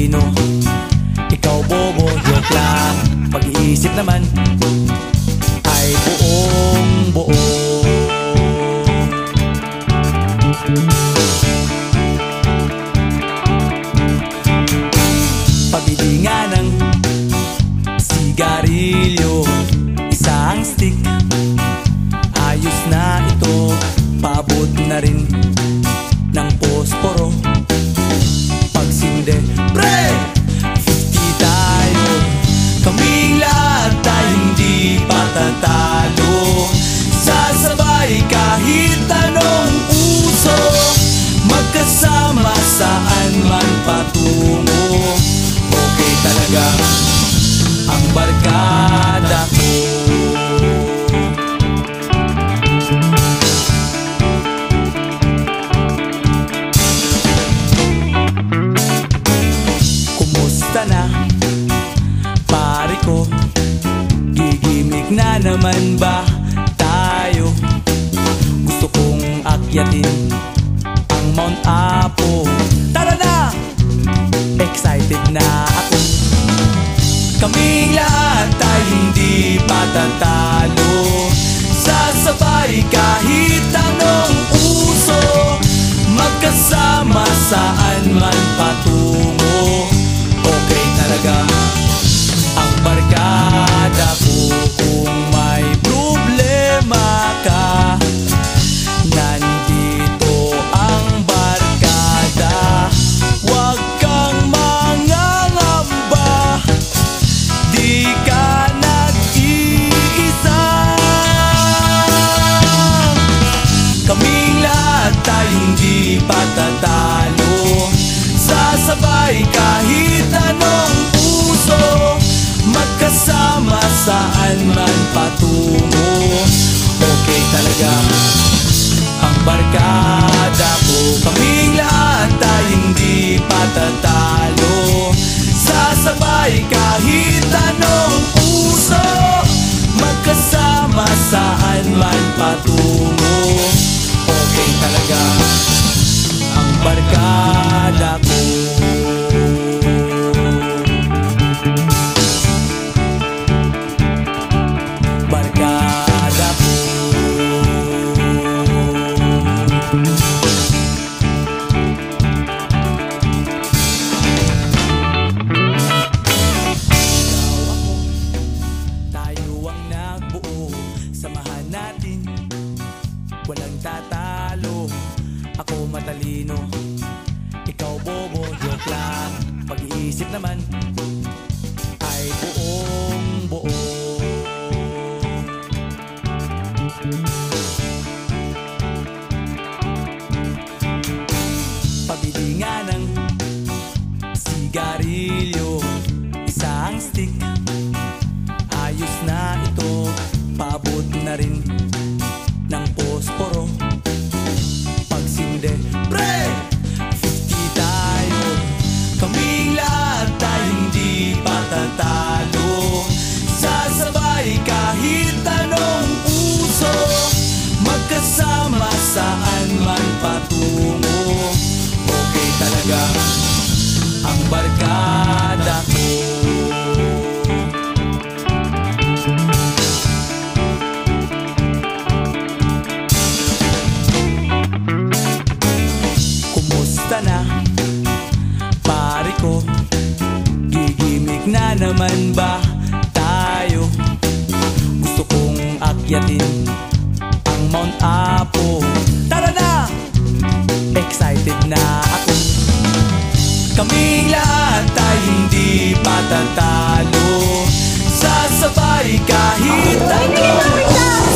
Matalino Ikaw bobo, joke lang. Pag-iisip naman Sasabay kahit anong uso Magkasama saan man patungo. Okay talaga ang barkada. Ko Kumusta na? Pare ko? Gigimik na naman ba akyatin Ang Mount Apo. Tara na! Excited na ako. Kaming lahat ay hindi patatalo Sasabay kahit anong uso. Magkasama saan man patungo patatalo Sasabay kahit anong puso Magkasama saan man patungo. Okay talaga ang barkada ko Kaming lahat ay hindi patatalo somebody Saan ba tayo? Gusto kong akyatin ang Mount Apo Tara na! Excited na ako Kaming lahat ay hindi patatalo Sasabay kahit ano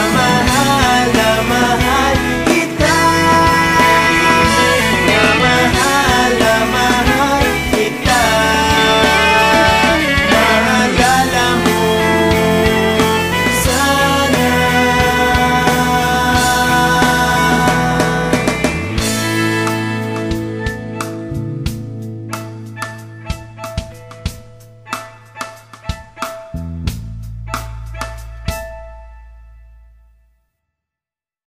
my